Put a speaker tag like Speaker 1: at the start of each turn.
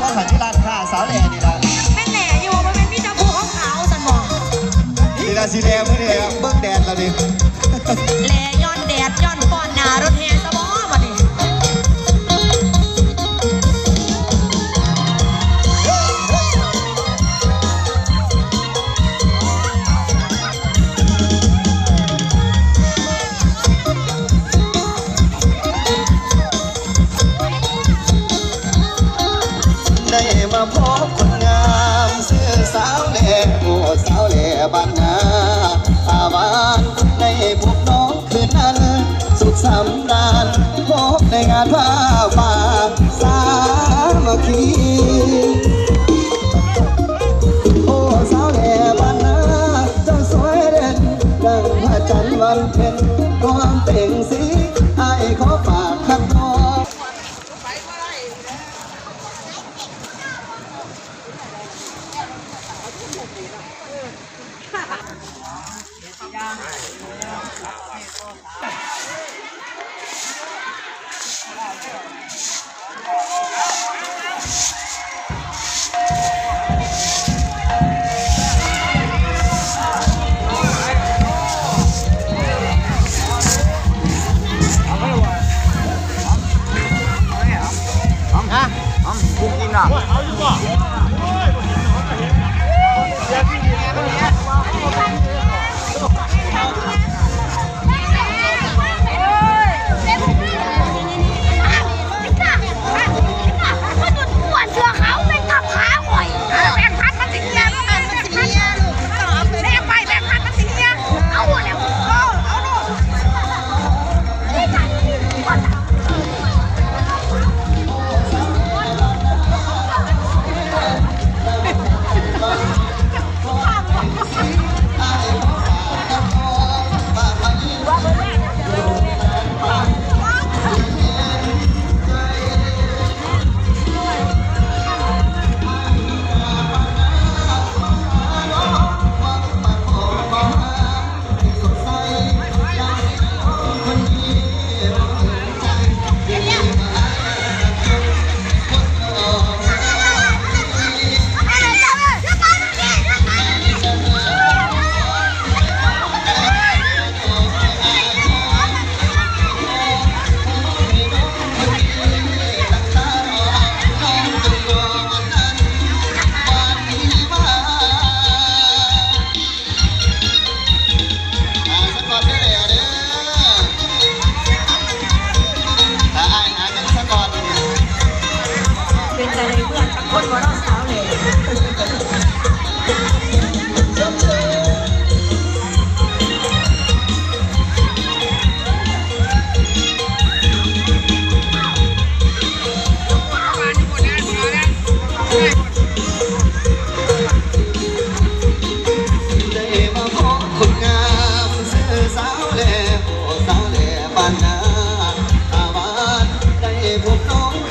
Speaker 1: ก็ขันที่ร้านค้าสาวแหล่นี่ละ
Speaker 2: แม่แหน่อยู่มันเป็นพี่เจ้าผู้ขาวสันบอก
Speaker 1: นี่ละสีแดงเมื่อนี่เบิ้งแดดแล้วดิ
Speaker 2: แล มา
Speaker 1: พบคนงามซื้อสาวแหล่โอ้สาวแหล่บ้านนาอาวานได้พบน้องคืนนั้น สุขสำราญพบในงานผ้าป่าสามัคคีโอ้สาวแหล่บ้านนาเจ้าสวยเด่นดังพระจันทร์วันเพ็ญความเต่งสีไอ้ขอฝา Yeah.